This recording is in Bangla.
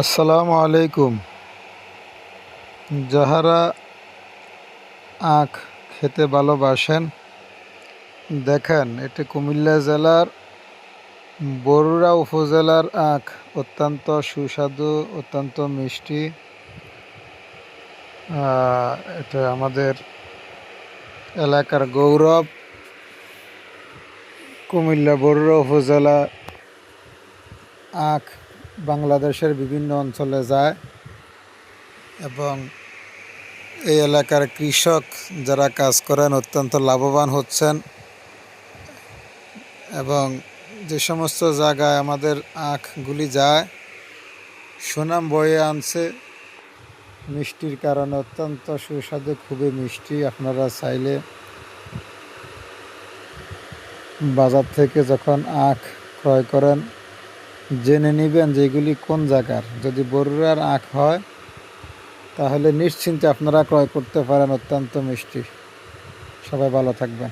আসসালামু আলাইকুম। যাহারা আখ খেতে ভালোবাসেন, দেখেন এটি কুমিল্লা জেলার বরুড়া উপজেলার আখ, অত্যন্ত সুস্বাদু, অত্যন্ত মিষ্টি। এটা আমাদের এলাকার গৌরব। কুমিল্লা বরুড়া উপজেলা আখ বাংলাদেশের বিভিন্ন অঞ্চলে যায় এবং এই এলাকার কৃষক যারা কাজ করেন অত্যন্ত লাভবান হচ্ছেন এবং যে সমস্ত জায়গায় আমাদের আখগুলি যায়, সুনাম বয়ে আনছে, মিষ্টির কারণে অত্যন্ত সুস্বাদু, খুবই মিষ্টি। আপনারা চাইলে বাজার থেকে যখন আখ ক্রয় করেন জেনে নেবেন যেগুলি কোন জায়গার যদি বরুড়ার আখ হয়, তাহলে নিশ্চিন্তে আপনারা ক্রয় করতে পারেন, অত্যন্ত মিষ্টি। সবাই ভালো থাকবেন।